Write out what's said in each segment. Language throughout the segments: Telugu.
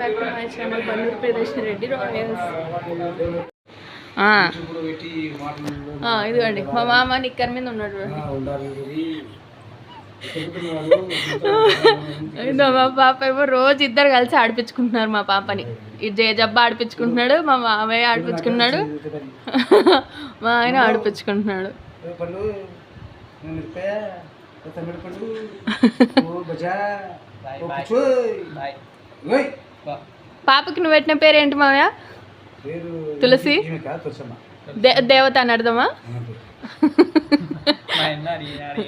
బ్యాక్ టు మై ఛానల్ బన్నూరు ప్రదర్శన రెడ్డి రాయల్స్ ఇదిగోండి మా మామ నిక్కర్ మీద ఉన్నాడు ఇదో మా పాప ఏమో రోజు ఇద్దరు కలిసి ఆడిపించుకుంటున్నారు మా పాపని. ఈ జయజబ్బ ఆడిపించుకుంటున్నాడు మా మామయ్య ఆడిపించుకున్నాడు మా ఆయన ఆడిపించుకుంటున్నాడు. ఓ పాపకి నువ్వు పెట్టిన పేరు ఏంటి మామయ్య పేరు తులసి? దేవత అని అర్థమా?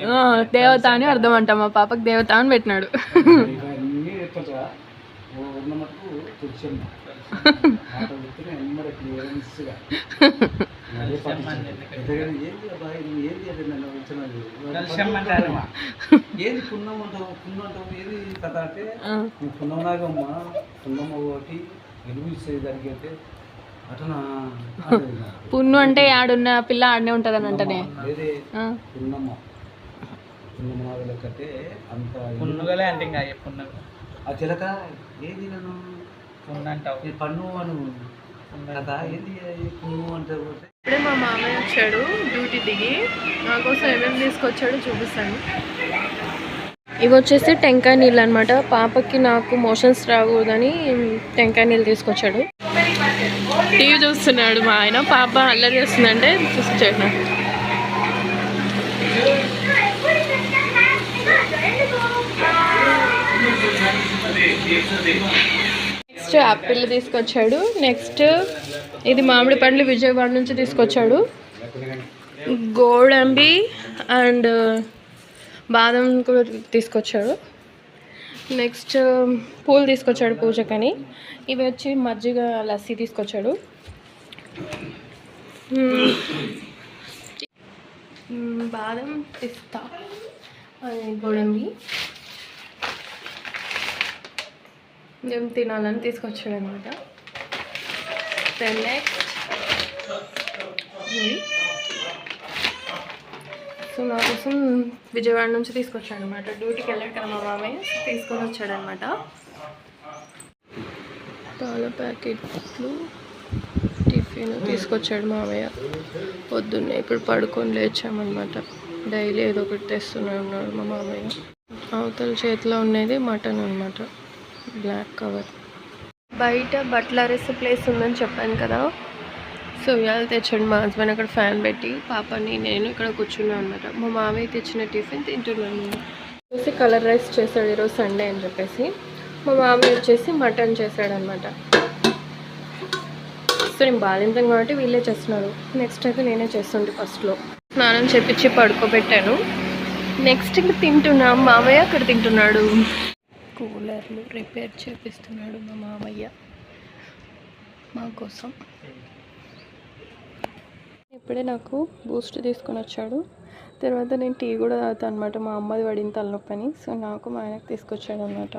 ఆ, దేవత అని అర్థం అంట మా పాపకి దేవత అని పెట్టినాడు. ఏంది పుణ్యం అంటావు? పుణ్యం అంటావు? ఏది కథ అంటే నువ్వు పుణ్యం ఒకటి వెలుగు ఇచ్చేది దానికి అయితే అటనా. పున్ను అంటే ఆడున్న పిల్ల ఆడనే ఉంటదని అంటనే. వేరే ఆ, పున్నమ్మ పున్నమ్మ లెక్కతే అంత పున్నుగలే అంటే ఇంకా పున్ను ఆ చిలక ఏది నన్ను? పున్నంటావు ఈ పన్ను అను. కదా ఏంది పున్ను అంటే ఇప్పుడే మా మామయ్య వచ్చాడు డ్యూటీ దిగి. నా కోసం ఏమేమి తీసుకొచ్చాడో చూపిస్తాను. ఇవి వచ్చేసి టెంకాయ నీళ్ళు అనమాట పాపకి నాకు మోషన్స్ రాకూడదని టెంకాయ నీళ్ళు తీసుకొచ్చాడు. టీవీ చూస్తున్నాడు మా ఆయన. పాప అల్లరి చేస్తుందంటే తీసుకొచ్చాడు నెక్స్ట్ యాపిల్ తీసుకొచ్చాడు. నెక్స్ట్ ఇది మామిడి పండ్లు విజయవాడ నుంచి తీసుకొచ్చాడు. గోడంబి అండ్ బాదం కూడా తీసుకొచ్చాడు. నెక్స్ట్ uh, పూలు తీసుకొచ్చాడు పూజకని. ఇవి వచ్చి మజ్జిగ లస్సీ తీసుకొచ్చాడు. Hmm. Hmm, బాదం పిస్తా గోడంబి. మేము తినాలని తీసుకొచ్చాడు అనమాట నెక్స్ట్ సో నా కోసం విజయవాడ నుంచి తీసుకొచ్చాడు అనమాట డ్యూటీకి వెళ్ళాడు కదా మా మామయ్య తీసుకొని వచ్చాడు అనమాట పాల ప్యాకెట్లు టిఫిన్ తీసుకొచ్చాడు మామయ్య. పొద్దున్నే ఇప్పుడు పడుకొని లేచామన్నమాట. డైలీ ఏదో ఒకటి తెస్తూనే ఉన్నాడు మా మామయ్య. అవతల చేతిలో ఉండేది మటన్ అనమాట బ్లాక్ కవర్. బయట బట్లరెస్ ప్లేస్ ఉందని చెప్పాను కదా. సో ఇవాళ తెచ్చాడు మా హస్బెండ్ అక్కడ ఫ్యాన్ పెట్టి పాపని నేను ఇక్కడ కూర్చున్నాను అనమాట మా మామయ్య తెచ్చిన టిఫిన్ తింటున్నాను వచ్చేసి కలర్ రైస్ చేశాడు ఈరోజు సండే అని చెప్పేసి. మా మామయ్య వచ్చేసి మటన్ చేశాడనమాట సో నేను బాలింతం కాబట్టి వీళ్ళే చేస్తున్నారు. నెక్స్ట్ అయితే నేనే చేస్తుండే ఫస్ట్లో. స్నానం చేపించి పడుకోబెట్టాను. నెక్స్ట్ ఇంకా తింటున్నా. మామయ్య అక్కడ తింటున్నాడు. కూలర్లు రిపేర్ చేపిస్తున్నాడు మా మామయ్య. మా కోసం. ఇప్పుడే నాకు బూస్ట్ తీసుకొని వచ్చాడు. తర్వాత నేను టీ కూడా తాగుతాను అనమాట మా అమ్మది పడిన తలనొప్పని సో నాకు మా ఆయనకు తీసుకొచ్చాడు అనమాట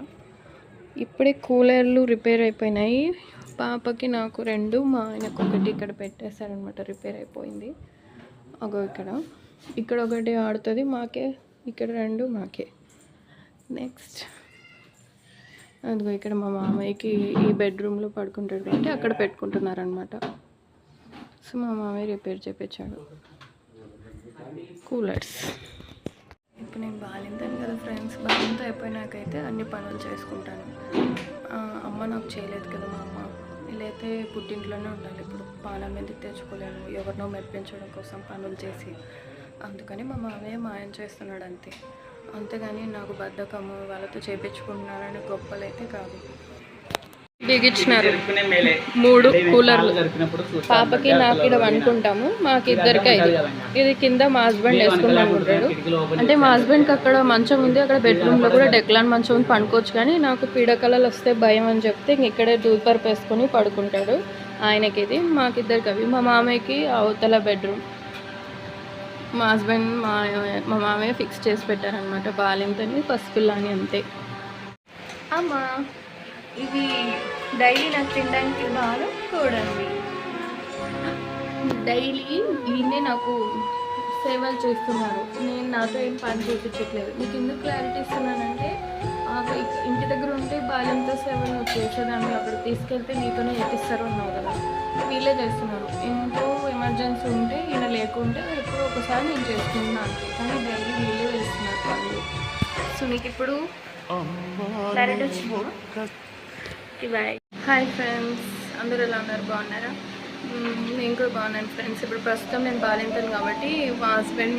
ఇప్పుడే కూలర్లు రిపేర్ అయిపోయినాయి. పాపకి నాకు రెండు మా ఆయనకు ఒకటి ఇక్కడ పెట్టేశారనమాట రిపేర్ అయిపోయింది. అగో ఇక్కడ. ఇక్కడ ఒకటి ఆడుతుంది మాకే. ఇక్కడ రెండు మాకే. నెక్స్ట్. అదిగో ఇక్కడ మా మామయ్యకి ఈ బెడ్రూమ్లో పడుకుంటాడు కాబట్టి అక్కడ పెట్టుకుంటున్నారనమాట సో మా మామయ్య రిపేర్ చేయించాడు కూలర్స్ ఇప్పుడు నేను బాలింతాను కదా ఫ్రెండ్స్ బాలింత అయిపోయినాకైతే అన్ని పనులు చేసుకుంటాను అమ్మ నాకు చేయలేదు కదా మా అమ్మ వీళ్ళైతే పుట్టింట్లోనే ఉండాలి ఇప్పుడు పానం మీద తెచ్చుకోలేను ఎవరినో మెప్పించడం కోసం పనులు చేసి అందుకని మా మామయ్య మాయం చేస్తున్నాడు అంతే అంతేగాని నాకు బద్ధకము వాళ్ళతో చేపించుకుంటున్నారని గొప్పలైతే కాదు బిగించినారు. మూడు కూలర్లు. పాపకి నాకు ఇక్కడ వండుకుంటాము. మాకు ఇద్దరికి ఐదు. ఇది కింద మా హస్బెండ్ వేసుకుని అనుకుంటాడు అంటే మా హస్బెండ్కి అక్కడ మంచం ఉంది అక్కడ బెడ్రూమ్లో కూడా డెక్లాన్ మంచం ఉంది పడుకోవచ్చు కానీ నాకు పీడకలలు వస్తే భయం అని చెప్తే ఇంక ఇక్కడే దూపర్పు వేసుకొని పడుకుంటాడు ఆయనకి ఇది మాకిద్దరికి అవి. మా మామయ్యకి అవతల బెడ్రూమ్ మా హస్బెండ్ మా మా మామయ్య ఫిక్స్ చేసి పెట్టారనమాట బాలింతని పసిపిల్ల అని అంతే. అమ్మా. ఇవి డైలీ నాకు తినడానికి బాగా కూడండి. డైలీ ఈయనే నాకు సేవలు చేస్తున్నారు. నేను నాతో ఏం పని చూపించట్లేదు. మీకు ఎందుకు క్లారిటీ ఇస్తున్నానంటే ఇంటి దగ్గర ఉంటే బాల్యంతో సేవలు నువ్వు చేసేదాన్ని అక్కడ తీసుకెళ్తే నీతోనే చేపిస్తారు అన్నావు కదా. వీళ్ళే చేస్తున్నారు. ఇంట్లో ఎమర్జెన్సీ ఉంటే ఈయన లేకుంటే ఎప్పుడో ఒకసారి నేను చేసుకుంటున్నాను. కానీ డైలీ వీళ్ళే చేస్తున్నారు పనులు. సో నీకు ఇప్పుడు డైరెక్ట్ వచ్చింది బాయ్ హాయ్ ఫ్రెండ్స్ అందరూ ఎలా ఉన్నారు? బాగున్నారా? నేను కూడా బాగున్నాను ఫ్రెండ్స్ ఇప్పుడు ప్రస్తుతం నేను బాగాలేంటాను కాబట్టి మా హస్బెండ్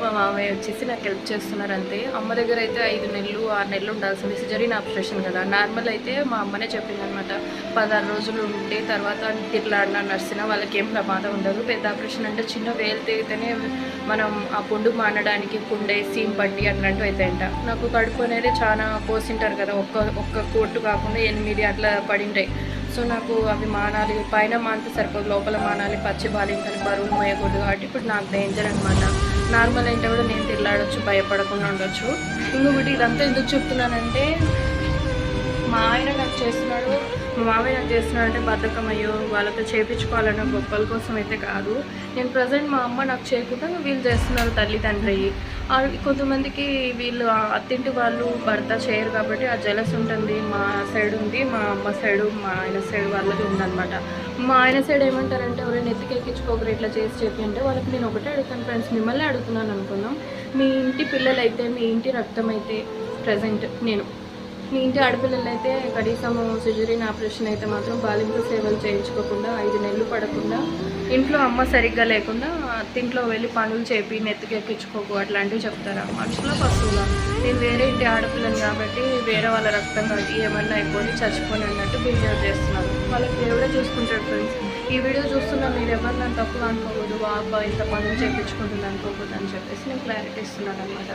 మా మామయ్య వచ్చేసి నాకు హెల్ప్ చేస్తున్నారు అంతే. అమ్మ దగ్గర అయితే ఐదు నెలలు ఆరు నెలలు ఉండాల్సింది. సిజరీన్ ఆపరేషన్ కదా. నార్మల్ అయితే మా అమ్మనే చెప్పింది అనమాట పదహారు రోజులు ఉంటే తర్వాత తిట్లాడినా నర్సిన వాళ్ళకి ఏం ప్రమాదం ఉండదు. పెద్ద ఆపరేషన్ అంటే చిన్న వేలు తెగితేనే మనం ఆ పుండు మానడానికి కుండే సీమ్ పట్టి అట్లాంటివి అవుతాయంట నాకు కడుపు అనేది చాలా కోసింటారు కదా. ఒక్క ఒక్క కోర్టు కాకుండా ఎనిమిది అట్లా పడింటాయి సో నాకు అవి మానాలి. పైన మానితే సరిపోదు లోపల మానాలి. పచ్చి బాలింకని బరువు మోయకూడదు కాబట్టి ఇప్పుడు నాకు డేంజర్ అనమాట నార్మల్ అయితే కూడా నేను తిరలాడొచ్చు భయపడకుండా ఉండొచ్చు. ఇంకొకటి ఇదంతా ఎందుకు చెప్తున్నానంటే మా ఆయన నాకు చేస్తున్నాడు మా మామయ్య నాకు చేస్తున్నాడు అంటే బద్ధకం అయ్యో వాళ్ళతో చేయించుకోవాలన్న గొప్పల కోసం అయితే కాదు. నేను ప్రజెంట్ మా అమ్మ నాకు చేయకుండా వీళ్ళు చేస్తున్నారు తల్లిదండ్రి ఆ కొంతమందికి వీళ్ళు అత్తింటి వాళ్ళు భర్త చేయరు కాబట్టి ఆ జలస్ ఉంటుంది మా సైడ్ ఉంది మా అమ్మ సైడు మా ఆయన సైడ్ వాళ్ళది ఉందన్నమాట. మా ఆయన సైడ్ ఏమంటారంటే ఎవరైనా ఎత్తికెక్కించుకోకరు ఇట్లా చేసి చెప్పి అంటే వాళ్ళకి నేను ఒకటే అడుగుతాను ఫ్రెండ్స్ మిమ్మల్ని అడుగుతున్నాను అనుకున్నాం మీ ఇంటి పిల్లలైతే మీ ఇంటి రక్తం అయితే ప్రజెంట్ నేను మీ ఇంటి ఆడపిల్లలు అయితే కనీసం సిజరీన్ ఆపరేషన్ అయితే మాత్రం బాలింపు సేవలు చేయించుకోకుండా ఐదు నెలలు పడకుండా ఇంట్లో అమ్మ సరిగ్గా లేకుండా అత్తింట్లో వెళ్ళి పనులు చేపి నెత్తికి ఎక్కించుకోకు అట్లాంటివి చెప్తారా మనుషుల పశువులా. నేను వేరే ఇంటి ఆడపిల్లని కాబట్టి వేరే వాళ్ళ రక్తం కాబట్టి ఏమన్నా అయిపోయి చచ్చిపోయి అన్నట్టు బిహేవ్ చేస్తున్నాను. వాళ్ళకి దేవుడే చూసుకుంటాడు ఫ్రెండ్స్ ఈ వీడియో చూస్తున్న మీరు ఎవరు నన్ను తప్పుగా అనుకోకూడదు బాబా ఇంత పనులు చేయించుకుంటుంది అనుకోకూడదు అని చెప్పేసి నేను క్లారిటీ ఇస్తున్నాను అనమాట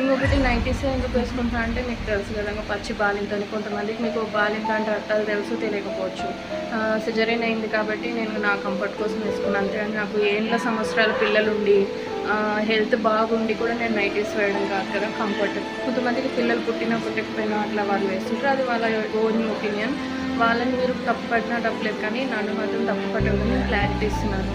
ఇంకొకటి నైంటీస్ ఎందుకు వేసుకుంటా అంటే మీకు తెలుసు కదా ఇంకా పచ్చి బాలింతని కొంతమందికి మీకు బాలింత అంటే అర్థాలు తెలుసు తెలియకపోవచ్చు. సిజరీన్ అయింది కాబట్టి నేను నా కంఫర్ట్ కోసం వేసుకున్నాను. అంతేగాని నాకు ఏండ్ల సంవత్సరాల పిల్లలు ఉండి హెల్త్ బాగుండి కూడా నేను నైటీస్ వేయడం కాదు కదా కంఫర్ట్. కొంతమందికి పిల్లలు పుట్టినా పుట్టకపోయినా అట్లా వాళ్ళు వేస్తుంటారు. అది వాళ్ళ ఓన్ ఒపీనియన్. వాళ్ళని మీరు తప్పు పట్టినా తప్పలేదు కానీ నన్ను మాత్రం తప్పు పట్టడం క్లారిటీ ఇస్తున్నాను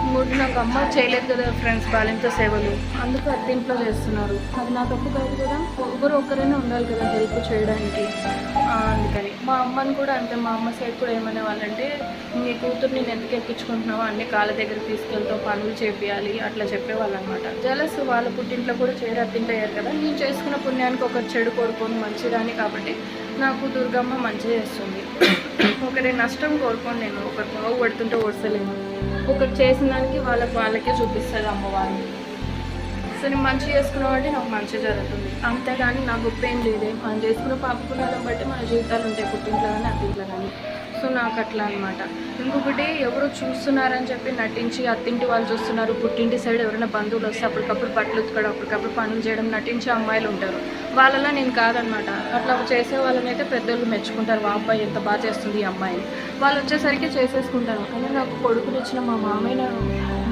ఇంకోటి నాకు అమ్మ చేయలేదు కదా ఫ్రెండ్స్ బాలింత సేవలు అందుకు అత్తింట్లో చేస్తున్నారు. అది నా తప్పు కాదు కదా? ఒకరు ఒక్కరైనా ఉండాలి కదా హెల్ప్ చేయడానికి. అందుకని. మా అమ్మని కూడా అంతే మా అమ్మ సైడ్ కూడా ఏమనే వాళ్ళంటే నీ కూతురు నేను ఎందుకు ఎక్కించుకుంటున్నావు అన్ని కాళ్ళ దగ్గర తీసుకెళ్తావు పనులు చేపియాలి అట్లా చెప్పేవాళ్ళు అనమాట జలస్ వాళ్ళ పుట్టింట్లో కూడా చేయరు అత్తింట్లో అయ్యారు కదా? నేను చేసుకున్న పుణ్యానికి ఒక చెడు కోరుకోను మంచిదాన్ని కాబట్టి నాకు దుర్గమ్మ మంచి చేస్తుంది. ఒకరి నష్టం కోరుకోను నేను ఒకరు బాగుపడుతుంటే ఓడ్చలేను ఒకరు చేసిన దానికి వాళ్ళకి వాళ్ళకే చూపిస్తుంది అమ్మవారు. సో నేను మంచి చేసుకున్న బట్టి నాకు మంచి జరుగుతుంది. అంతేగాని నా గొప్ప ఏం లేదే. మనం చేసుకున్న పాపకున్నాలను బట్టి మన జీవితాలు ఉంటాయి పుట్టింట్లో కానీ అత్తింట్లో కానీ సో నాకు అట్లా అనమాట ఇంకొకటి ఎవరు చూస్తున్నారని చెప్పి నటించి అత్తింటి వాళ్ళు చూస్తున్నారు. పుట్టింటి సైడ్ ఎవరైనా బంధువులు వస్తే అప్పటికప్పుడు బట్టలు ఉతకడం అప్పటికప్పుడు పనులు చేయడం నటించే అమ్మాయిలు ఉంటారు. వాళ్ళలా నేను కాదనమాట అట్లా చేసే వాళ్ళని అయితే పెద్దోళ్ళు మెచ్చుకుంటారు. మా అబ్బాయి ఎంత బాగా చేస్తుంది ఈ అమ్మాయిని వాళ్ళు వచ్చేసరికి చేసేసుకుంటారు. కానీ నాకు కొడుకుని ఇచ్చిన మా మామయ్య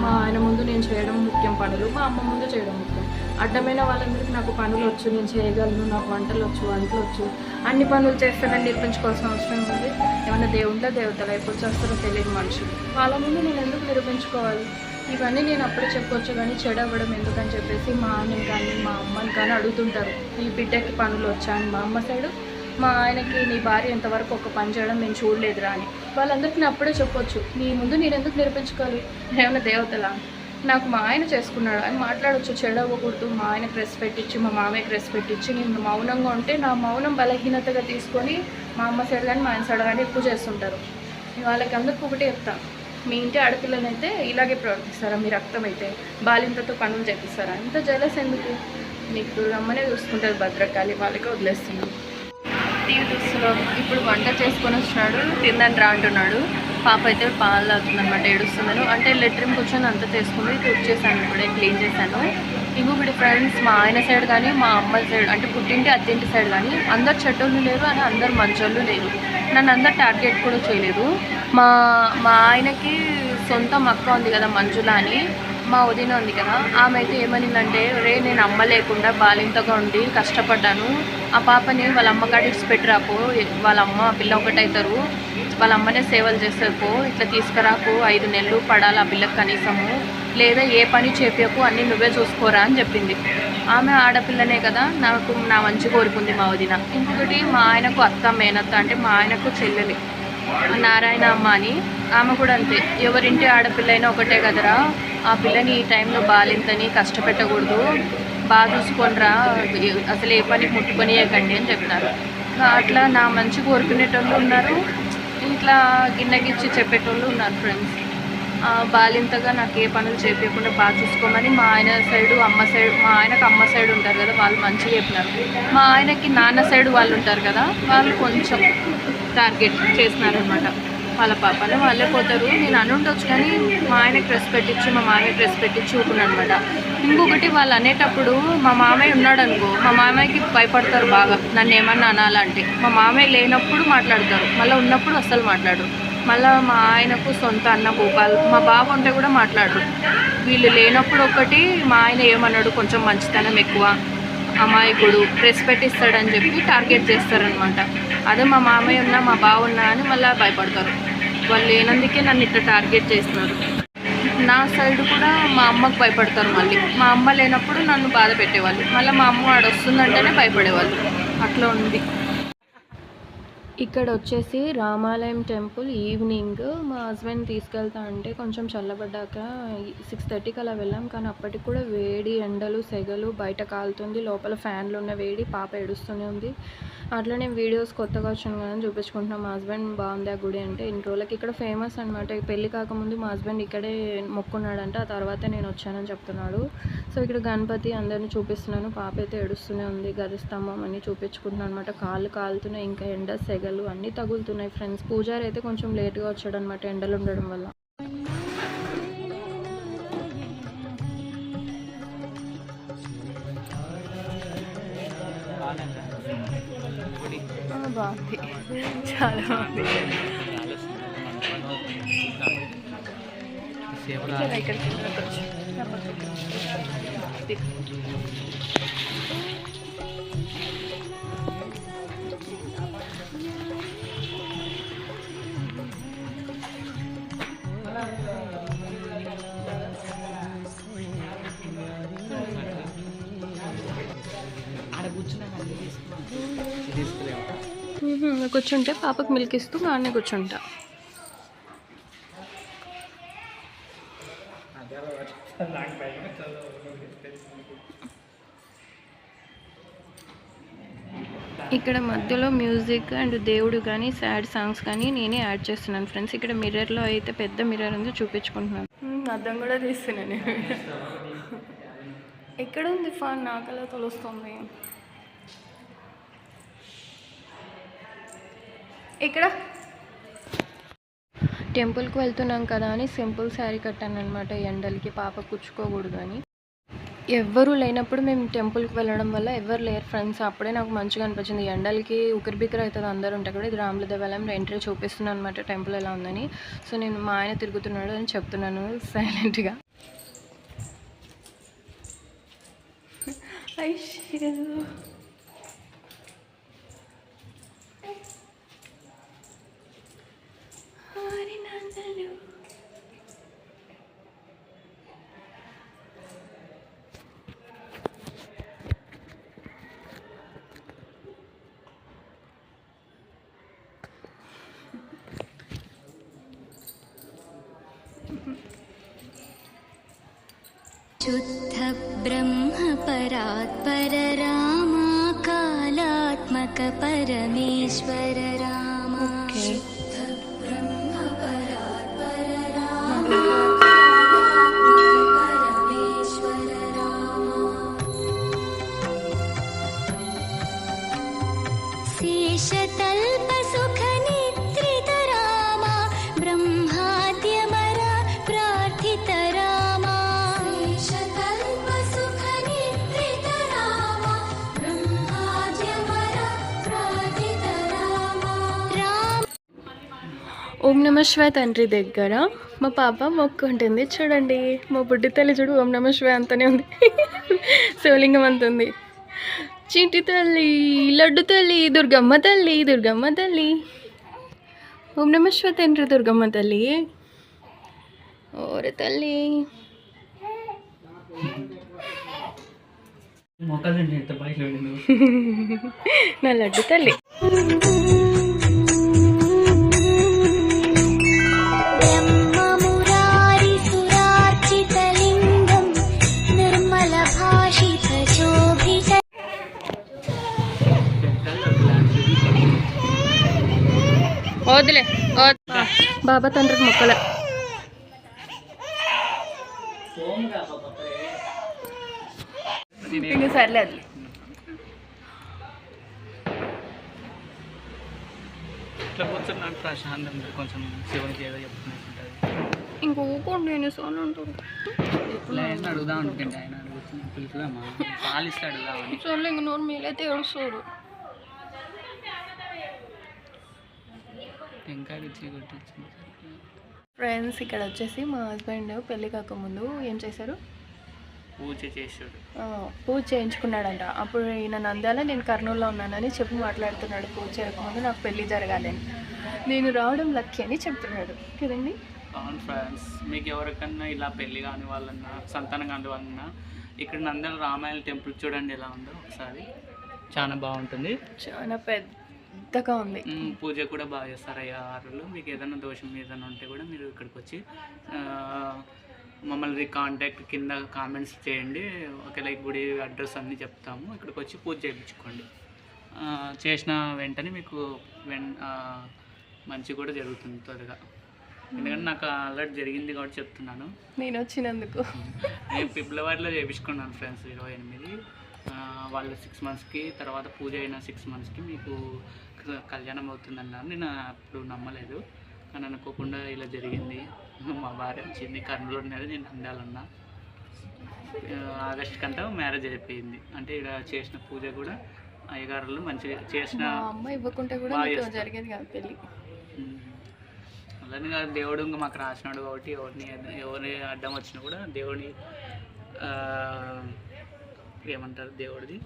మా ఆయన ముందు నేను చేయడం ముఖ్యం పనులు మా అమ్మ ముందు చేయడం ముఖ్యం. అడ్డమైన వాళ్ళందరికీ నాకు పనులు వచ్చు నేను చేయగలను నాకు వంటలు వచ్చు వంటలు వచ్చు. అన్ని పనులు చేస్తానని నేర్పించుకోవాల్సిన అవసరం ఉంది. ఏమైనా దేవుళ్ళ దేవతలు ఎప్పుడు చేస్తారో తెలియని మనుషులు. వాళ్ళ ముందు నేను ఎందుకు నిరూపించుకోవాలి ఇవన్నీ నేను అప్పుడే చెప్పొచ్చు కానీ చెడవ్వడం ఎందుకని చెప్పేసి మా ఆయన కానీ మా అమ్మని కానీ అడుగుతుంటారు. ఈ బిడ్డకి పనులు వచ్చా? అని మా అమ్మ సైడు. మా ఆయనకి నీ భార్య ఎంతవరకు ఒక పని చేయడం నేను చూడలేదురా అని. వాళ్ళందరికీ నేను అప్పుడే చెప్పొచ్చు. నీ ముందు నేను ఎందుకు నిరూపించుకోవాలి ఏమైనా దేవతలా? నాకు మా ఆయన చేసుకున్నాడు. అని మాట్లాడొచ్చు చెడవకూడదు అవ్వకూడదు. మా ఆయనకు రెస్పెక్ట్ ఇచ్చి మా మామయ్యకి రెస్పెక్ట్ ఇచ్చి నేను మౌనంగా ఉంటే నా మౌనం బలహీనతగా తీసుకొని మా అమ్మ సైడ్ కానీ మా ఆయన సైడ్ కానీ ఎక్కువ చేస్తుంటారు. వాళ్ళకి అందరికి ఒకటే చెప్తాను మీ ఇంటి ఆడపిల్లని అయితే ఇలాగే ప్రవర్తిస్తారా? మీ రక్తం అయితే బాలింతతో పనులు చేపిస్తారా? ఇంత జలస్ ఎందుకు? మీకు రమ్మనే చూసుకుంటారు భద్రకాళి వాళ్ళకే వదిలేస్తున్నాం టీవీ చూస్తున్నాం. ఇప్పుడు వంట చేసుకొని వచ్చినాడు తిందని రా అంటున్నాడు. పాప అయితే పాలు తాగుతుంది అనమాట ఏడుస్తున్నాను అంటే లెట్రిన్ కూర్చొని అంతా చేసుకుని చేశాను ఇప్పుడే క్లీన్ చేశాను. ఇంకొకటి ఫ్రెండ్స్ మా ఆయన సైడ్ కానీ మా అమ్మ సైడ్ అంటే పుట్టింటి అత్తింటి సైడ్ కానీ అందరు చెడ్డోళ్ళు లేరు అని అందరు మంచోళ్ళు లేరు. నన్ను అందరు టార్గెట్ కూడా చేయలేదు. మా మా ఆయనకి సొంతం అక్క ఉంది కదా మంజుల అని మా వదిన ఉంది కదా ఆమె అయితే ఏమనిందంటే రే నేను అమ్మ లేకుండా బాలింతగా ఉండి కష్టపడ్డాను. ఆ పాపని వాళ్ళ అమ్మగాడి పెట్టిరాపో వాళ్ళ అమ్మ పిల్ల ఒకటవుతారు వాళ్ళ అమ్మనే సేవలు చేస్తారు పో ఇట్లా తీసుకురాకు ఐదు నెలలు పడాలి ఆ పిల్లకి కనీసము. లేదా ఏ పని చేపకు అన్నీ నువ్వే చూసుకోరా అని చెప్పింది. ఆమె ఆడపిల్లనే కదా నాకు నా మంచి కోరుకుంది మా వదిన. ఇంకొకటి మా ఆయనకు అత్త మేనత్త అంటే మా ఆయనకు చెల్లెలి. నారాయణ అమ్మ అని. ఆమె కూడా అంతే. ఎవరింటి ఆడపిల్ల అయినా ఒకటే కదరా. ఆ పిల్లని ఈ టైంలో బాలింతని కష్టపెట్టకూడదు. బాగా చూసుకొనిరా. అసలు ఏ పని ముట్టుకొనియకండి అని చెప్తారు. అట్లా నా మంచి కోరుకునేటోళ్ళు ఉన్నారు. ఇట్లా గిన్నెకిచ్చి చెప్పేటోళ్ళు ఉన్నారు ఫ్రెండ్స్ బాలింతగా నాకు ఏ పనులు చేయకుండా బాగా చూసుకోమని మా ఆయన సైడు అమ్మ సైడ్ మా ఆయనకు అమ్మ సైడ్ ఉంటారు కదా వాళ్ళు మంచిగా చెప్పినారు. మా ఆయనకి నాన్న సైడ్ వాళ్ళు ఉంటారు కదా వాళ్ళు కొంచెం టార్గెట్ చేసినారనమాట వాళ్ళ పాపను వాళ్ళే పోతారు. నేను అని ఉండొచ్చు కానీ మా ఆయనకి డ్రెస్ పెట్టించి మా మామయ్యకి డ్రెస్ పెట్టించి ఊకున్నాను అనమాట ఇంకొకటి వాళ్ళు అనేటప్పుడు మా మామయ్య ఉన్నాడు అనుకో మా మామయ్యకి భయపడతారు బాగా. నన్ను ఏమన్నా అనాలంటే మా మామయ్య లేనప్పుడు మాట్లాడతారు. మళ్ళీ ఉన్నప్పుడు అస్సలు మాట్లాడరు. మళ్ళీ మా ఆయనకు సొంత అన్న గోపాల్ మా బాబు ఉంటే కూడా మాట్లాడరు. వీళ్ళు లేనప్పుడు ఒకటి మా ఆయన ఏమన్నాడు కొంచెం మంచితనం ఎక్కువ. అమాయకుడు ప్రెస్ పెట్టిస్తాడని చెప్పి టార్గెట్ చేస్తారనమాట అదే మా మామయ్య ఉన్నా మా బావ ఉన్నా అని మళ్ళీ భయపడతారు. వాళ్ళు లేనందుకే నన్ను ఇట్లా టార్గెట్ చేస్తున్నారు. నా సైడ్ కూడా మా అమ్మకు భయపడతారు మళ్ళీ. మా అమ్మ లేనప్పుడు నన్ను బాధ పెట్టేవాళ్ళు. మళ్ళీ మా అమ్మ ఆడ వస్తుందంటేనే భయపడేవాళ్ళు. అట్లా ఉంది. ఇక్కడ వచ్చేసి రామాలయం టెంపుల్ ఈవినింగ్ మా హస్బెండ్ తీసుకెళ్తా అంటే కొంచెం చల్లబడ్డాక సిక్స్ థర్టీకి అలా వెళ్ళాం. కానీ అప్పటికి కూడా వేడి ఎండలు సెగలు బయట కాలుతుంది. లోపల ఫ్యాన్లు ఉన్న వేడి పాప ఏడుస్తూనే ఉంది. అట్లనే వీడియోస్ కొత్తగా వచ్చాను కదా అని చూపించుకుంటున్నాం. మా హస్బెండ్ బాగుంది ఆ గుడి అంటే. ఇన్ని రోజులకి ఇక్కడ ఫేమస్ అనమాట పెళ్ళి కాకముందు మా హస్బెండ్ ఇక్కడే మొక్కున్నాడంట. ఆ తర్వాత నేను వచ్చానని చెప్తున్నాడు. సో ఇక్కడ గణపతి అందరిని చూపిస్తున్నాను. పాప అయితే ఏడుస్తూనే ఉంది. గది స్తంభం అని చూపించుకుంటున్నాను అనమాట కాళ్ళు కాలుతున్నాయి. ఇంకా ఎండ సెగ సెగలు అన్నీ తగులుతున్నాయి ఫ్రెండ్స్. పూజారి అయితే కొంచెం లేట్గా వచ్చాడు అనమాట ఎండలు ఉండడం వల్ల. బాగుంది. చాలా బాగుంది. ఇక్కడికి కూర్చుంటే పాపకు మిల్క్ ఇస్తూ నాన్నే కూర్చుంటా. ఇక్కడ మధ్యలో మ్యూజిక్ అండ్ దేవుడు కానీ సాడ్ సాంగ్స్ కానీ నేనే యాడ్ చేస్తున్నాను ఫ్రెండ్స్ ఇక్కడ మిర్రర్లో అయితే పెద్ద మిర్రర్ ఉంది చూపించుకుంటున్నాను. అర్థం కూడా తీస్తున్నాను ఎక్కడ ఉంది ఫాన్? నాకలా తొలుస్తుంది. ఇక్కడ. టెంపుల్కి వెళ్తున్నాం కదా అని సింపుల్ శారీ కట్టాను అనమాట ఎండలకి పాప కుచ్చుకోకూడదు అని. ఎవ్వరూ లేనప్పుడు మేము టెంపుల్కి వెళ్ళడం వల్ల ఎవరు లేరు ఫ్రెండ్స్. అప్పుడే నాకు మంచిగా అనిపించింది. ఎండలకి ఉకిరి బిక్కిరి అవుతుంది అందరూ ఉంటే కూడా ఇది రాముల దేవాలయం ఎంట్రీ చూపిస్తున్నాను అనమాట టెంపుల్ ఎలా ఉందని. సో నేను మా ఆయన తిరుగుతున్నాడు అని చెప్తున్నాను సైలెంట్గా. ఐశ్వర్య. ब्रह्म परात् पररामाकालात्मक परमेश्वररा ఓం నమ శివాయ తండ్రి దగ్గర. మా పాప మొక్కుంటుంది. చూడండి మా బుడ్డి తల్లి చూడు ఓం నమ శివాయ అంతనే ఉంది. శివలింగం అంత ఉంది. చీటి తల్లి లడ్డు తల్లి దుర్గమ్మ తల్లి దుర్గమ్మ తల్లి. ఓం నమ శివ తండ్రి దుర్గమ్మ తల్లి. ఓరే తల్లి. నా లడ్డు తల్లి. వదిలే బాబా తండ్రికి మొక్కల. సర్లే అది. ఇట్లా. కొంచెం శివునికి ఏదో చెప్తున్నట్టు ఇంక ఊకోండి ఎన్నిసార్లు ఉంటారు ఆయన అడుగుదా అనుకుంటే ఆయన. అడుగుతున్నా ఇంక నోరు మీలైతే ఏడుస్తారు టెంకాయ కొట్టించింది ఫ్రెండ్స్ ఇక్కడ వచ్చేసి మా హస్బెండ్ పెళ్ళి కాకముందు ఏం చేశారు? పూజ చేసాడు ఆ, పూజ చేయించుకున్నాడంట. అప్పుడు ఈయన నంద్యాల నేను కర్నూలులో ఉన్నానని చెప్పి మాట్లాడుతున్నాడు పూజ చేయకముందు నాకు పెళ్ళి జరగాలని నేను రావడం లక్కీ అని చెప్తున్నాడు. కదండి? అవును ఫ్రెండ్స్ మీకు ఎవరికన్నా ఇలా పెళ్ళి కాని వాళ్ళన్నా సంతానం కాని వాళ్ళన్నా ఇక్కడ నందల రామాయణ టెంపుల్ చూడండి ఎలా ఉందో ఒకసారి. చాలా బాగుంటుంది. చాలా పెద్దగా ఉంది. పూజ కూడా బాగా చేస్తారు అయ్యారులు మీకు ఏదైనా దోషం ఏదైనా ఉంటే కూడా మీరు ఇక్కడికి వచ్చి మమ్మల్ని కాంటాక్ట్ కింద కామెంట్స్ చేయండి. ఈ గుడి అడ్రస్ అన్నీ చెప్తాము. ఇక్కడికి వచ్చి పూజ చేయించుకోండి. చేసిన వెంటనే మీకు వెన్ మంచి కూడా జరుగుతుంది త్వరగా. ఎందుకంటే నాకు ఆల్రెడీ జరిగింది కాబట్టి చెప్తున్నాను. నేను వచ్చినందుకు. నేను ఫిబ్రవరిలో చేయించుకున్నాను ఫ్రెండ్స్ ఇరవై ఎనిమిది. వాళ్ళు సిక్స్ మంత్స్కి తర్వాత పూజ అయిన సిక్స్ మంత్స్కి మీకు కళ్యాణం అవుతుందన్నారు. నేను అప్పుడు నమ్మలేదు. కానీ అనుకోకుండా ఇలా జరిగింది. మా భార్య వచ్చింది. కర్నూలు ఉన్నది. నేను అందాలన్నా ఆగస్ట్ కంటే మ్యారేజ్ అయిపోయింది. అంటే ఇక్కడ చేసిన పూజ కూడా అయ్యగారులు మంచిగా చేసిన అమ్మ ఇవ్వకుంటే కూడా. జరిగేది కాదు పెళ్ళి. అలానే కాదు దేవుడు ఇంకా మాకు రాసినాడు కాబట్టి ఎవరిని ఎవరి అడ్డం వచ్చినా కూడా దేవుడి ఆ, ఏమంటారు దేవుడిది?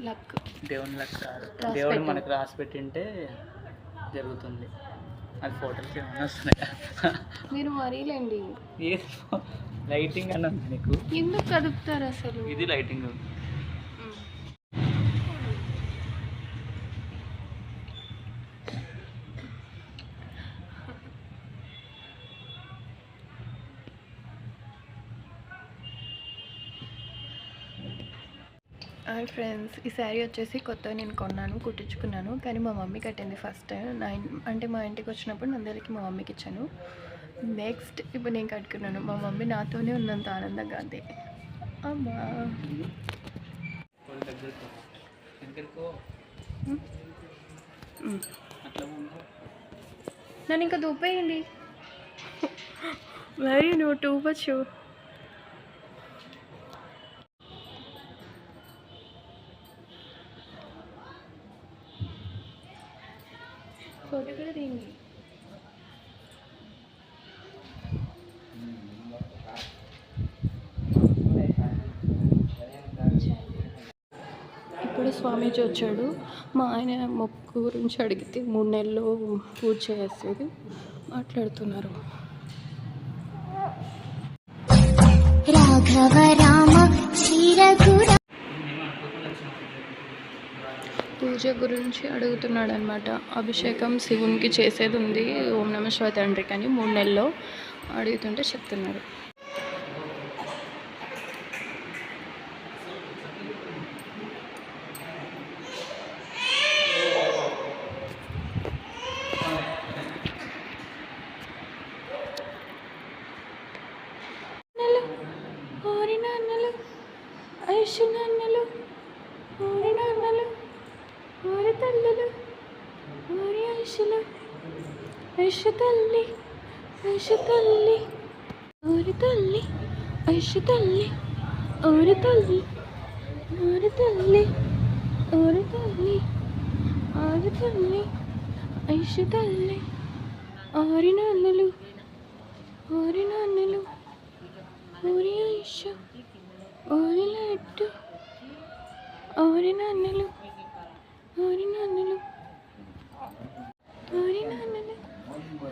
లక్. దేవుని లెక్క రాసి దేవుడు. మనకు రాసి పెట్టింటే జరుగుతుంది. అది ఫోటోస్ ఏమైనా వస్తున్నాయి? మీరు మరీలేండి లైటింగ్ అని ఉంది నీకు. ఎందుకు కదుపుతారు అసలు? ఇది లైటింగ్ హాయ్ ఫ్రెండ్స్ ఈ శారీ వచ్చేసి కొత్తగా నేను కొన్నాను కుట్టించుకున్నాను కానీ మా మమ్మీ కట్టింది ఫస్ట్. నా అంటే మా ఇంటికి వచ్చినప్పుడు నందరికి మా మమ్మీకి ఇచ్చాను. నెక్స్ట్ ఇప్పుడు నేను కట్టుకున్నాను. మా మమ్మీ నాతోనే ఉన్నంత ఆనందంగా ఉంది. అమ్మా. నన్ను ఇంకా దూపేయండి మరి నువ్వు టూపచ్చు ఫోటో నుంచి వచ్చాడు. మా ఆయన మొక్కు గురించి అడిగితే మూడు నెలలు పూజ చేసేది మాట్లాడుతున్నారు. రామ పూజ గురించి అడుగుతున్నాడు అనమాట అభిషేకం శివునికి చేసేది ఉంది. ఓం నమ శివ తండ్రి కానీ మూడు నెలలో అడుగుతుంటే చెప్తున్నారు. ఓరి తల్లి ఐషు తల్లి ఓరి నాన్నలు ఓరి నాన్నలు ఓరి ఐషు ఓరి లడ్డు ఓరి నాన్నలు ఓరి నాన్నలు ఓరి నాన్నలు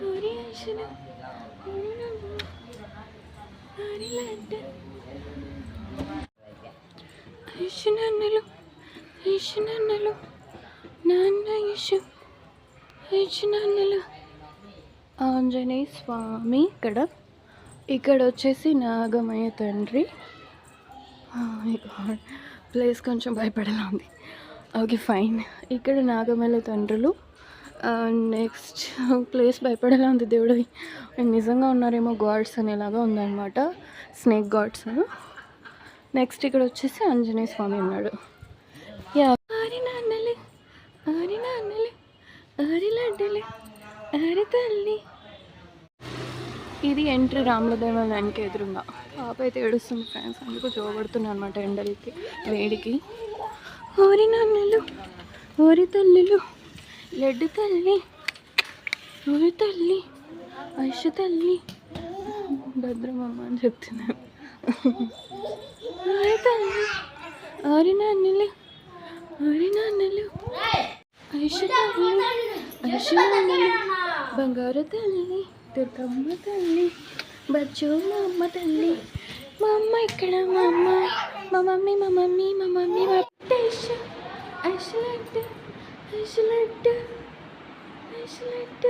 ఓరి ఆశలు ఓరి నాన్నలు ఓరి లడ్డు ఇషు నన్నలు ఇషు నన్నలు నాన్న ఇషు ఇషు ఆంజనేయ స్వామి ఇక్కడ. ఇక్కడ వచ్చేసి నాగమయ్య తండ్రి. ప్లేస్ కొంచెం భయపడేలా ఉంది ఓకే ఫైన్. ఇక్కడ నాగమయ్య తండ్రులు. నెక్స్ట్ ప్లేస్ భయపడేలా ఉంది దేవుడు. నిజంగా ఉన్నారేమో గాడ్స్ అనేలాగా ఉందన్నమాట. Snake God's. నెక్స్ట్ ఇక్కడ వచ్చేసి ఆంజనేయ స్వామి ఉన్నాడు. యా ఆరి నాన్నలు ఆరి నాన్నలు ఆరి లడ్డలే. ఆరి తల్లి. ఇది ఎంట్రీ రాముల దేవాలయానికి ఎదురుగా పాప అయితే ఏడుస్తుంది ఫ్రెండ్స్ అందుకు చూపడుతున్నాను అనమాట ఎండలకి వేడికి. ఓరి నాన్నలు ఓరి తల్లులు. లడ్డు తల్లి ఓరి తల్లి ఐష తల్లి. భద్రమమ్మ అని చెప్తున్నాను ఓరి తల్లి ఓరి నాన్నలు ఓరి నాన్నలు. ఐష తల్లి ఐష నాన్నలు బంగారు తల్లి దుర్గమ్మ తల్లి బజ్జు మా అమ్మ తల్లి మా అమ్మ ఇక్కడ మా అమ్మ మా మమ్మీ మా మమ్మీ మా మమ్మీ మా ఐష ఐషలెట్ ఐషలెట్ ఐషలెట్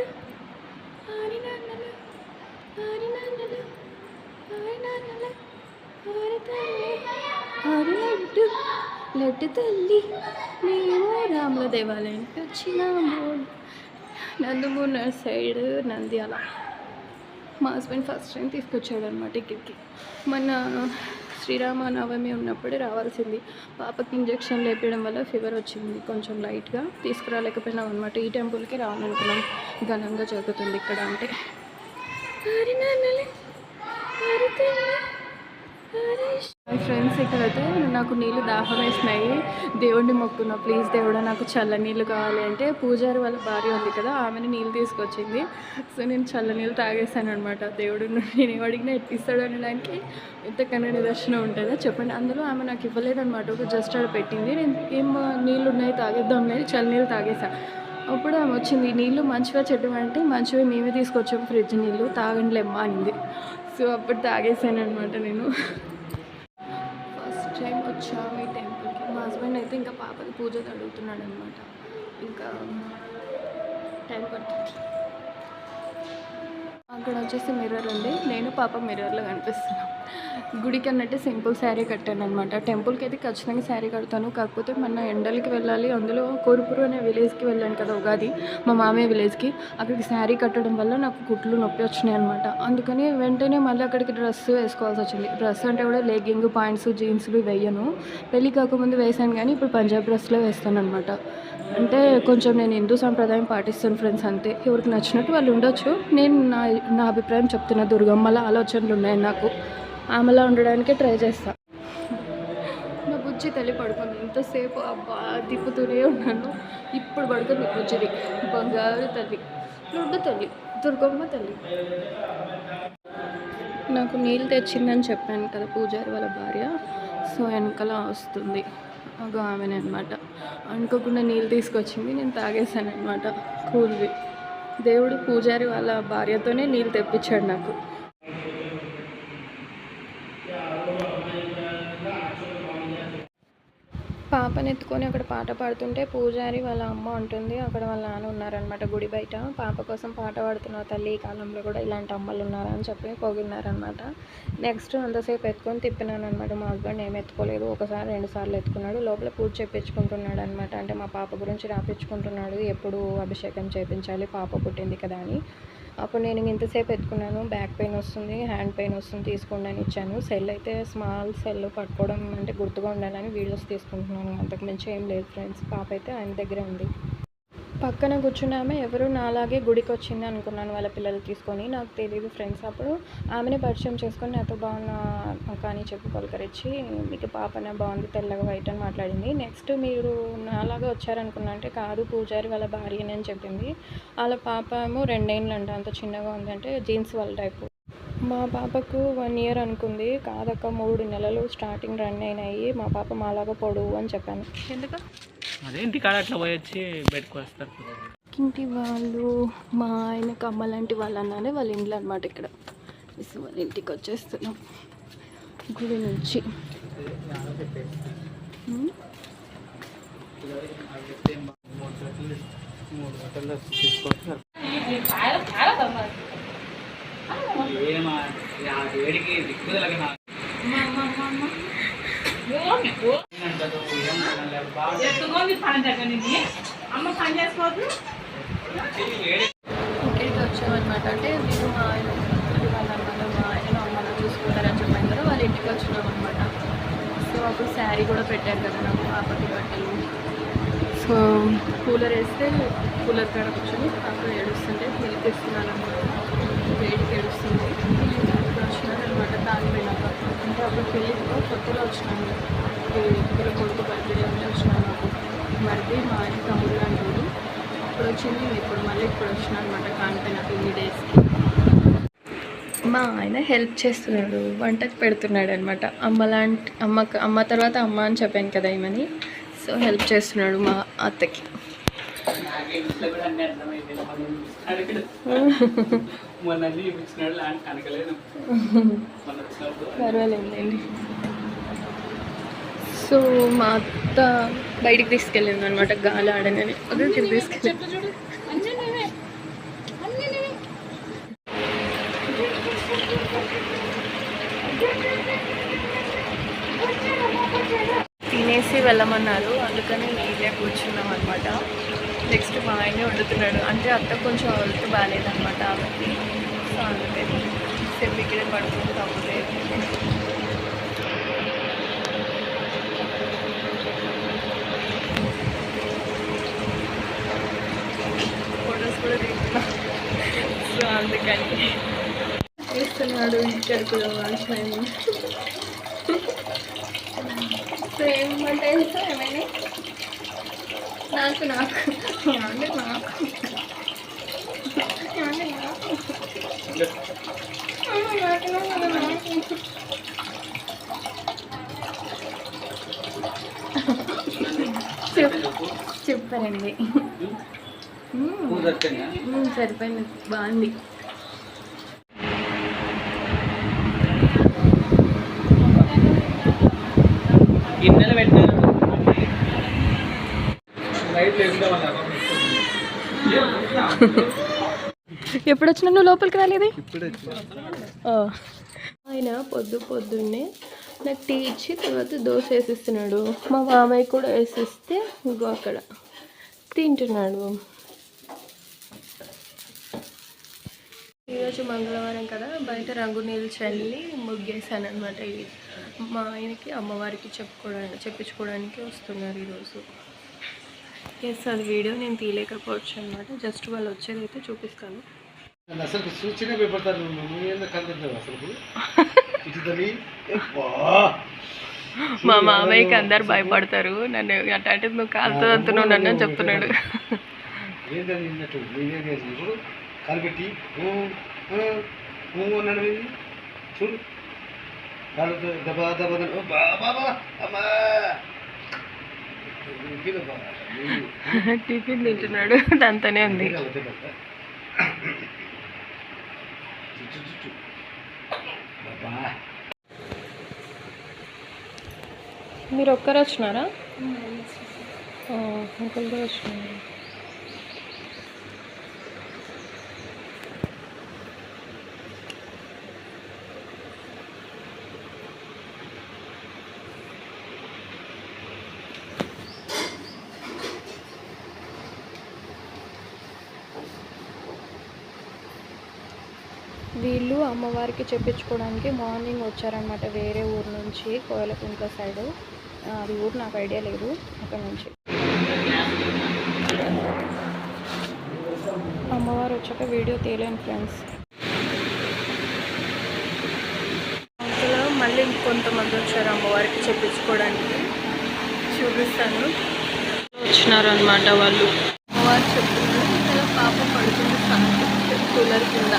ఆరి నాన్నలు లడ్డు తల్లి మేము రాముల దేవాలయానికి వచ్చినాము. నందమూరి సైడ్ నంద్యాల మా హస్బెండ్ ఫస్ట్ టైం తీసుకొచ్చాడు అనమాట ఇక్కడికి మన శ్రీరామ నవమి ఉన్నప్పుడే రావాల్సింది. పాపకి ఇంజక్షన్ లేపడం వల్ల ఫీవర్ వచ్చింది. కొంచెం లైట్గా తీసుకురాలేకపోయినాం అనమాట ఈ టెంపుల్కి రావాలనుకున్నాం. ఘనంగా జరుగుతుంది ఇక్కడ అంటే. హరి నాన్నలే హరి తల్లి ఫ్రెండ్స్ ఇక్కడైతే నాకు నీళ్ళు దాహం వేసినాయి దేవుడిని మొక్కున్నా ప్లీజ్ దేవుడా నాకు చల్ల నీళ్ళు కావాలి అంటే పూజారి వాళ్ళ భార్య ఉంది కదా ఆమెను నీళ్ళు తీసుకొచ్చింది. సో నేను చల్ల నీళ్ళు తాగేసాను అనమాట దేవుడు నేను ఎవడిగినా అడిగినా ఎట్టిస్తాడు అనడానికి ఎంతకన్నా నిదర్శనం ఉంటుందా చెప్పండి. అందులో ఆమె నాకు ఇవ్వలేదనమాట ఒక జస్ట్ ఆడ పెట్టింది. నేను ఏం నీళ్ళు ఉన్నాయి తాగేద్దాం లేదు చల్ల నీళ్ళు తాగేసాను అప్పుడు ఆమె వచ్చింది నీళ్ళు మంచిగా చెడ్డం అంటే మంచివి మేమే తీసుకొచ్చాము ఫ్రిడ్జ్ నీళ్ళు తాగండిలేమ్మా అనింది. సో అప్పుడు తాగేసాను అనమాట నేను. ఫస్ట్ టైం వచ్చాము ఈ టెంపుల్కి మా హస్బెండ్ అయితే ఇంకా పాపకి పూజ అడుగుతున్నాడు అనమాట ఇంకా టైం పడుతుంది. అక్కడ వచ్చేసి మిర్రర్ ఉంది. నేను పాప మిర్రర్లో కనిపిస్తున్నాను గుడికి అన్నట్టు సింపుల్ శారీ కట్టాను అనమాట టెంపుల్కి అయితే ఖచ్చితంగా శారీ కడతాను. కాకపోతే మన ఎండలకి వెళ్ళాలి. అందులో కోరుపురు అనే విలేజ్కి వెళ్ళాను కదా ఉగాది. మా మామయ్య విలేజ్కి అక్కడికి శారీ కట్టడం వల్ల నాకు కుట్లు నొప్పి వచ్చినాయి అనమాట అందుకని వెంటనే మళ్ళీ అక్కడికి డ్రెస్ వేసుకోవాల్సి వచ్చింది. డ్రెస్ అంటే కూడా లెగ్గింగ్ పాయింట్స్ జీన్స్లు వేయను. పెళ్ళి కాకముందు వేసాను కానీ ఇప్పుడు పంజాబ్ డ్రెస్లో వేస్తాను అనమాట అంటే కొంచెం నేను హిందూ సాంప్రదాయం పాటిస్తాను ఫ్రెండ్స్ అంతే. ఎవరికి నచ్చినట్టు వాళ్ళు ఉండొచ్చు. నేను నా నా అభిప్రాయం చెప్తున్నా దుర్గమ్మల ఆలోచనలు ఉన్నాయి నాకు. ఆమెలా ఉండడానికి ట్రై చేస్తాను నా బుజ్జి తల్లి పడుకుంది. ఎంతసేపు అబ్బా తిప్పుతూనే ఉన్నాను. ఇప్పుడు పడుకుంది బుజ్జిది. బంగారు తల్లి. లడ్డు తల్లి. దుర్గమ్మ తల్లి. నాకు నీళ్ళు తెచ్చిందని చెప్పాను కదా పూజారి వాళ్ళ భార్య. సో వెనకాల వస్తుంది. ఒక ఆమెనే అనమాట అనుకోకుండా నీళ్ళు తీసుకొచ్చింది. నేను తాగేశాను అనమాట కూల్వి. దేవుడు పూజారి వాళ్ళ భార్యతోనే నీళ్ళు తెప్పించాడు నాకు. పాపని ఎత్తుకొని అక్కడ పాట పాడుతుంటే పూజారి వాళ్ళ అమ్మ ఉంటుంది అక్కడ వాళ్ళ నాన్న ఉన్నారనమాట గుడి బయట. పాప కోసం పాట పాడుతున్నావు తల్లి ఈ కాలంలో కూడా ఇలాంటి అమ్మలు ఉన్నారా అని చెప్పి పొగిడినారనమాట నెక్స్ట్ అంతసేపు ఎత్తుకొని తిప్పినాను అనమాట మా హస్బెండ్ ఏం ఎత్తుకోలేదు. ఒకసారి రెండు సార్లు ఎత్తుకున్నాడు. లోపల పూజ చేపించుకుంటున్నాడు అనమాట అంటే మా పాప గురించి రాపించుకుంటున్నాడు. ఎప్పుడు అభిషేకం చేయించాలి పాప పుట్టింది కదా అని. అప్పుడు నేను ఇంతసేపు ఎత్తుకున్నాను. బ్యాక్ పెయిన్ వస్తుంది హ్యాండ్ పెయిన్ వస్తుంది తీసుకోండి అని ఇచ్చాను. సెల్ అయితే స్మాల్ సెల్ పట్టుకోవడం అంటే గుర్తుగా ఉండాలని వీడియోస్ తీసుకుంటున్నాను. అంతకు మించి ఏం లేదు ఫ్రెండ్స్. పాప అయితే ఆయన దగ్గరే ఉంది. పక్కన కూర్చున్న ఆమె ఎవరు నాలాగే గుడికి వచ్చింది అనుకున్నాను వాళ్ళ పిల్లలు తీసుకొని. నాకు తెలియదు ఫ్రెండ్స్ అప్పుడు. ఆమెనే పరిచయం చేసుకొని నాతో బాగున్నా కానీ చెప్పి పలకరించి మీకు పాపన బాగుంది తెల్లగా వైట్ అని మాట్లాడింది. నెక్స్ట్ మీరు నాలాగా వచ్చారనుకున్నా అంటే కాదు పూజారి వాళ్ళ భార్యని అని చెప్పింది. వాళ్ళ పాప ఏమో రెండేళ్ళు అంట అంత చిన్నగా ఉందంటే జీన్స్ వాళ్ళ టైపు మా పాపకు వన్ ఇయర్ అనుకుంది. కాదక్క మూడు నెలలు స్టార్టింగ్ రన్ అయినాయి. మా పాప మాలాగా పొడువు అని చెప్పాను. ఎందుకు? అదే ఇంటికాడ అట్లా పోయి వచ్చి బయటకు వస్తారు? ఇంటి వాళ్ళు మా ఆయన కమ్మ లాంటి వాళ్ళు అన్నానే వాళ్ళ ఇంట్లో అనమాట ఇక్కడ. వాళ్ళ ఇంటికి వచ్చేస్తున్నాం. గుడి నుంచి. ఉమ్. మూడు గంటలు మూడు వచ్చామన్నమాట అంటే మీరు మా ఆయన వాళ్ళన్నమాట మా ఆయన అమ్మ చూసుకుంటారని చెప్పాను కదా వాళ్ళ ఇంటికి వచ్చినాం అనమాట సో అప్పుడు శారీ కూడా పెట్టారు కదా నాకు పాపకి బట్టలు. సో కూలర్ వేస్తే కూలర్ కాడ కూర్చొని పాప ఏడుస్తుంటే మిల్క్ ఇస్తున్నాను అనమాట వేడికి ఏడుస్తుంది. వచ్చినారనమాట వచ్చినాను తాగి వెళ్ళాక అంటే అప్పుడు పెళ్ళికి కొత్తలో వచ్చినాను. వీళ్ళ కొడుకు బర్త్డే ఉంటే వచ్చినాను మరిది మా ఆయన తమ్ముడు లాంటి ఇప్పుడు వచ్చింది ఇప్పుడు మళ్ళీ ఇప్పుడు వచ్చిన అనమాట కానిపోయిన టూ డేస్కి మా ఆయన హెల్ప్ చేస్తున్నాడు వంటకు పెడుతున్నాడు అనమాట అమ్మ లాంటి అమ్మ అమ్మ తర్వాత అమ్మ అని చెప్పాను కదా ఏమని సో హెల్ప్ చేస్తున్నాడు మా అత్తకి. పర్వాలేదండి సో మా అత్త బయటికి తీసుకెళ్ళింది అనమాట గాలి ఆడనని. తీసుకెళ్ళి. తినేసి వెళ్ళమన్నారు. అందుకని ఇదే కూర్చున్నాం అనమాట నెక్స్ట్ మా ఆయనే వండుతున్నాడు. అంటే అత్త కొంచెం హెల్త్ బాగాలేదన్నమాట ఆమెకి. సో అందుకని సేపు ఇక్కడే పడుతుంది కూడా సో అందుకని వేస్తున్నాడు ఇక్కడికి మనుషులని సో ఏమంటే ఏమైనా నాకు నాకు అంటే నాకు అంటే నాకు చెప్పారండి సరిపోయింది. బాగుంది. గిన్నెలు పెట్టారు? ఎప్పుడు వచ్చినా నువ్వు లోపలికి రాలేదే? ఇప్పుడే ఆ. ఆయన పొద్దు పొద్దున్నే నాకు టీ ఇచ్చి తర్వాత దోశ వేసిస్తున్నాడు. మా మామయ్య కూడా వేసిస్తే ఇంకో అక్కడ తింటున్నాడు. ఈరోజు మంగళవారం కదా బయట రంగు నీళ్ళు చల్లి ముగ్గేసాను అనమాట ఇది మా ఆయనకి అమ్మవారికి చెప్పుకోవడానికి చెప్పించుకోవడానికి వస్తున్నారు ఈరోజు. ఎస్ అది వీడియో నేను తీయలేకపోవచ్చు అనమాట జస్ట్ వాళ్ళు వచ్చేది అయితే చూపిస్తాను. అసలు సూచన భయపడతారు అసలు. మా మామయ్యకి అందరు భయపడతారు. నన్ను అంటే నువ్వు కాలుతో అంటున్నావు నన్ను చెప్తున్నాడు. కనిపెట్టి అన్నాడు? చూడు. కాళ్ళతో దబా దబా దబా, ఓ బా బాబా అమ్మా. టిఫిన్ తింటున్నాడు. దాంతోనే ఉంది. మీరు ఒక్కరు వచ్చినారా? ఇంకొకరు కూడా వచ్చినారు వీళ్ళు అమ్మవారికి చెప్పించుకోవడానికి మార్నింగ్ వచ్చారనమాట వేరే ఊరు నుంచి కోయలకుంట్ల సైడ్. అది ఊరు నాకు ఐడియా లేదు అక్కడ నుంచి. అమ్మవారు వచ్చాక వీడియో తీయలేను ఫ్రెండ్స్. అందులో మళ్ళీ ఇంకొంతమంది వచ్చారు అమ్మవారికి చెప్పించుకోవడానికి. చూపిస్తాను. వచ్చినారు అనమాట వాళ్ళు. అమ్మవారు చెప్తున్నారు పాప పడుతుంది కూలర్ కింద.